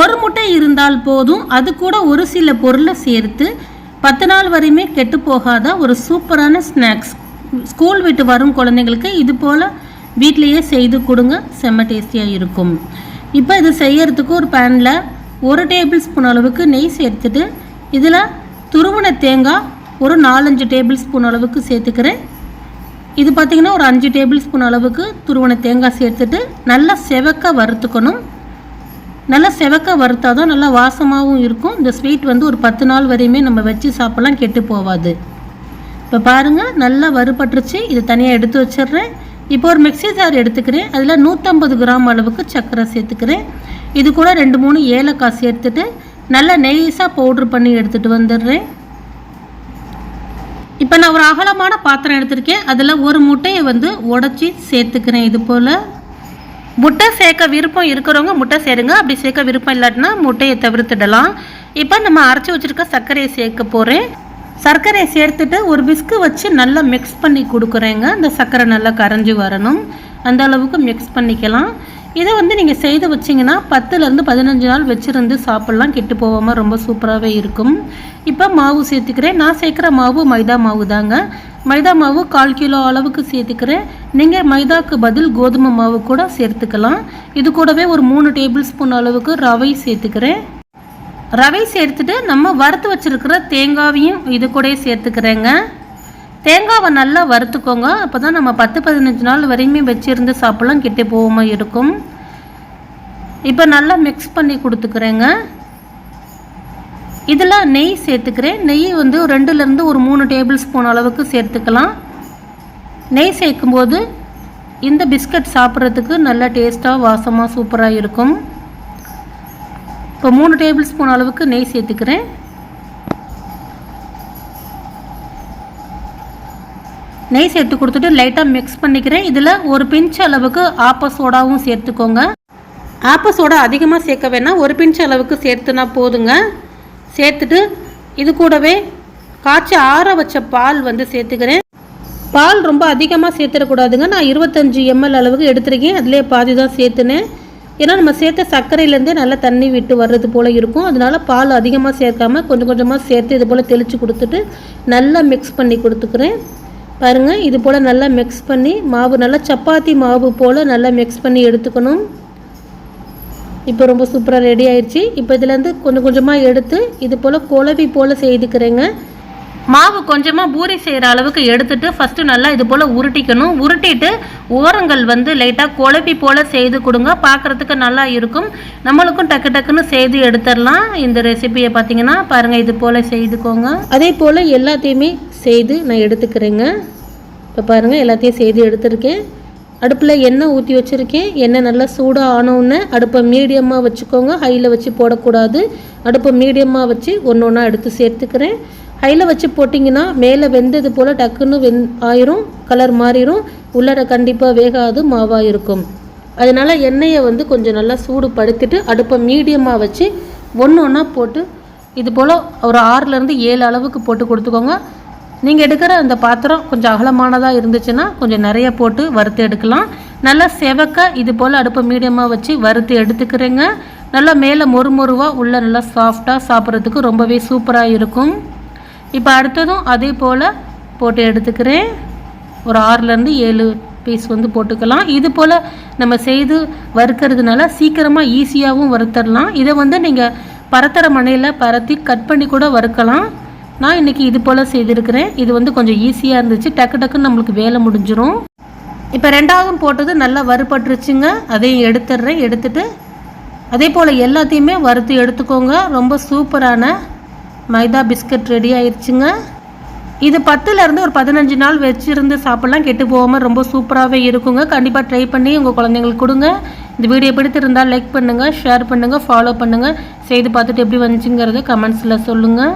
ஒரு முட்டை இருந்தால் போதும். அது கூட ஒரு சில பொருளை சேர்த்து பத்து நாள் வரையுமே கெட்டு போகாத ஒரு சூப்பரான ஸ்நாக்ஸ். ஸ்கூல் விட்டு வரும் குழந்தைங்களுக்கு இது போல் வீட்டிலையே செய்து கொடுங்க. செம்ம டேஸ்டியாக இருக்கும். இப்போ இது செய்யறதுக்கு ஒரு பேனில் ஒரு டேபிள் ஸ்பூன் அளவுக்கு நெய் சேர்த்துட்டு இதில் துருவன தேங்காய் ஒரு நாலஞ்சு டேபிள் ஸ்பூன் அளவுக்கு சேர்த்துக்கிறேன். இது பார்த்திங்கன்னா ஒரு அஞ்சு டேபிள் ஸ்பூன் அளவுக்கு துருவன தேங்காய் சேர்த்துட்டு நல்லா செவக்க வறுத்துக்கணும். நல்லா செவக்க வறுத்தாதான் நல்லா வாசமாகவும் இருக்கும். இந்த ஸ்வீட் வந்து ஒரு பத்து நாள் வரையுமே நம்ம வச்சு சாப்பிட்லாம் கெட்டு போகாது இப்போ பாருங்கள் நல்லா வறுபட்டுருச்சு. இது தனியாக எடுத்து வச்சிடுறேன். இப்போ ஒரு மிக்ஸி ஜார் எடுத்துக்கிறேன். அதில் நூற்றம்பது கிராம் அளவுக்கு சர்க்கரை சேர்த்துக்கிறேன். இது கூட ரெண்டு மூணு ஏலக்காய் சேர்த்துட்டு நல்லா நெய்ஸாக பவுட்ரு பண்ணி எடுத்துகிட்டு வந்துடுறேன். இப்போ நான் ஒரு அகலமான பாத்திரம் எடுத்திருக்கேன். அதில் ஒரு முட்டையை வந்து உடச்சி சேர்த்துக்கிறேன் இது போல். முட்டை சேர்க்க விருப்பம் இருக்கிறவங்க முட்டை சேருங்க. அப்படி சேர்க்க விருப்பம் இல்லாட்டினா முட்டையை தவிர்த்துடலாம். இப்போ நம்ம அரைச்சி வச்சுருக்க சர்க்கரையை சேர்க்க போகிறேன் சர்க்கரையை சேர்த்துட்டு ஒரு பிஸ்கு வச்சு நல்லா மிக்ஸ் பண்ணி கொடுக்குறேங்க. அந்த சர்க்கரை நல்லா கரைஞ்சி வரணும். அந்த அளவுக்கு மிக்ஸ் பண்ணிக்கலாம். இதை வந்து நீங்கள் செய்து வச்சிங்கன்னா பத்துலேருந்து பதினஞ்சு நாள் வச்சுருந்து சாப்பிட்லாம். கெட்டு போகாமல் ரொம்ப சூப்பராகவே இருக்கும். இப்போ மாவு சேர்த்துக்கிறேன். நான் சேர்க்குற மாவு மைதா மாவு தாங்க. மைதா மாவு கால் கிலோ அளவுக்கு சேர்த்துக்கிறேன். நீங்கள் மைதாக்கு பதில் கோதுமை மாவு கூட சேர்த்துக்கலாம். இது கூடவே ஒரு மூணு டேபிள் ஸ்பூன் அளவுக்கு ரவை சேர்த்துக்கிறேன். ரவை சேர்த்துட்டு நம்ம வறுத்து வச்சுருக்கிற தேங்காவையும் இது கூட சேர்த்துக்கிறேங்க. தேங்காவை நல்லா வறுத்துக்கோங்க. அப்போ தான் நம்ம பத்து பதினஞ்சு நாள் வரையுமே வச்சுருந்து சாப்பிட்லாம். கெட்டு போகாமல் இருக்கும். இப்போ நல்லா மிக்ஸ் பண்ணி கொடுத்துக்கிறேங்க. இதில் நெய் சேர்த்துக்கிறேன். நெய் வந்து ரெண்டுலேருந்து ஒரு மூணு டேபிள் ஸ்பூன் அளவுக்கு சேர்த்துக்கலாம். நெய் சேர்க்கும்போது இந்த பிஸ்கட் சாப்பிட்றதுக்கு நல்லா டேஸ்ட்டாக வாசமாக சூப்பராக இருக்கும். இப்போ மூணு டேபிள் ஸ்பூன் அளவுக்கு நெய் சேர்த்துக்கிறேன். நெய் சேர்த்து கொடுத்துட்டு லைட்டாக மிக்ஸ் பண்ணிக்கிறேன். இதில் ஒரு பிஞ்ச் அளவுக்கு ஆப்ப சோடாவும் சேர்த்துக்கோங்க. ஆப்ப சோடா அதிகமாக சேர்க்க வேணாம். ஒரு பிஞ்ச் அளவுக்கு சேர்த்துனா போதுங்க. சேர்த்துட்டு இது கூடவே காய்ச்சி ஆற வச்ச பால் வந்து சேர்த்துக்கிறேன். பால் ரொம்ப அதிகமாக சேர்த்துடக்கூடாதுங்க. நான் இருபத்தஞ்சி எம்எல் அளவுக்கு எடுத்துருக்கேன். அதிலே பாதி தான் சேர்த்துனேன். ஏன்னா நம்ம சேர்த்த சர்க்கரையிலேருந்தே நல்லா தண்ணி விட்டு வர்றது போல் இருக்கும். அதனால பால் அதிகமாக சேர்க்காமல் கொஞ்சம் கொஞ்சமாக சேர்த்து இது போல் தெளித்து கொடுத்துட்டு நல்லா மிக்ஸ் பண்ணி கொடுத்துக்கிறேன். பாருங்கள் இது போல் நல்லா மிக்ஸ் பண்ணி மாவு நல்லா சப்பாத்தி மாவு போல் நல்லா மிக்ஸ் பண்ணி எடுத்துக்கணும். இப்போ ரொம்ப சூப்பராக ரெடி ஆயிடுச்சு இப்போ இதுலேருந்து கொஞ்சம் கொஞ்சமாக எடுத்து இது போல் குழவி போல் செய்துக்கிறேங்க. மாவு கொஞ்சமாக பூரி செய்கிற அளவுக்கு எடுத்துட்டு ஃபஸ்ட்டு நல்லா இது போல் உருட்டிக்கணும். உருட்டிட்டு ஓரங்கள் வந்து லைட்டாக குழப்பி போல் செய்து கொடுங்க. பார்க்குறதுக்கு நல்லா இருக்கும். நம்மளுக்கும் டக்கு டக்குன்னு செய்து எடுத்துடலாம். இந்த ரெசிபியை பார்த்தீங்கன்னா பாருங்கள் இது போல் செய்துக்கோங்க. அதே போல் எல்லாத்தையுமே செய்து நான் எடுத்துக்கிறேங்க. இப்போ பாருங்கள் எல்லாத்தையும் செய்து எடுத்திருக்கேன். அடுப்பில் எண்ணெய் ஊற்றி வச்சுருக்கேன். எண்ணெய் நல்லா சூடாக ஆனோடனே அடுப்பை மீடியமாக வச்சுக்கோங்க. ஹையில் வச்சு போடக்கூடாது. அடுப்பை மீடியமாக வச்சு ஒன்று ஒன்றா எடுத்து சேர்த்துக்கிறேன். ஹையில் வச்சு போட்டிங்கன்னா மேலே வெந்தது போல் டக்குன்னு வெந் ஆயிரும் கலர் மாறிடும் உள்ளர கண்டிப்பாக வேகாது மாவாக இருக்கும் அதனால் எண்ணெயை வந்து கொஞ்சம் நல்லா சூடு படுத்திட்டு அடுப்பை மீடியமாக வச்சு ஒன்று ஒன்றா போட்டு இது போல் ஒரு ஆறுலேருந்து ஏழு அளவுக்கு போட்டு கொடுத்துக்கோங்க. நீங்கள் எடுக்கிற அந்த பாத்திரம் கொஞ்சம் அகலமானதாக இருந்துச்சுன்னா கொஞ்சம் நிறைய போட்டு வறுத்து எடுக்கலாம். நல்லா செவக்க இது போல் அடுப்பை மீடியமாக வச்சு வறுத்து எடுத்துக்கிறேங்க. நல்லா மேலே மொறுமொறுவாக உள்ளே நல்லா சாஃப்டாக சாப்பிட்றதுக்கு ரொம்பவே சூப்பராக இருக்கும். இப்போ அடுத்ததும் அதே போல் போட்டு எடுத்துக்கிறேன். ஒரு ஆறுலேருந்து ஏழு பீஸ் வந்து போட்டுக்கலாம். இது போல் நம்ம செய்து வறுக்கிறதுனால சீக்கிரமாக ஈஸியாகவும் வறுத்தரலாம். இதை வந்து நீங்கள் பரத்துற மனையில் பரத்தி கட் பண்ணி கூட வறுக்கலாம். நான் இன்றைக்கி இது போல் செய்திருக்கிறேன். இது வந்து கொஞ்சம் ஈஸியாக இருந்துச்சு. டக்கு டக்குன்னு நம்மளுக்கு வேலை முடிஞ்சிடும் இப்போ ரெண்டாவதும் போட்டது நல்லா வறுபட்டுருச்சுங்க. அதையும் எடுத்துடுறேன் எடுத்துட்டு அதே போல் எல்லாத்தையுமே வறுத்து எடுத்துக்கோங்க. ரொம்ப சூப்பரான மைதா பிஸ்கட் ரெடி ஆயிடுச்சுங்க இது பத்துலேருந்து ஒரு பதினஞ்சு நாள் வச்சுருந்து சாப்பிட்லாம். கெட்டு போகாமல் ரொம்ப சூப்பராகவே இருக்குங்க. கண்டிப்பாக ட்ரை பண்ணி உங்கள் குழந்தைங்களுக்கு கொடுங்க. இந்த வீடியோ பிடித்திருந்தால் லைக் பண்ணுங்கள் ஷேர் பண்ணுங்கள் ஃபாலோ பண்ணுங்கள் செய்து பார்த்துட்டு எப்படி வந்துச்சுங்கிறத கமெண்ட்ஸில் சொல்லுங்கள்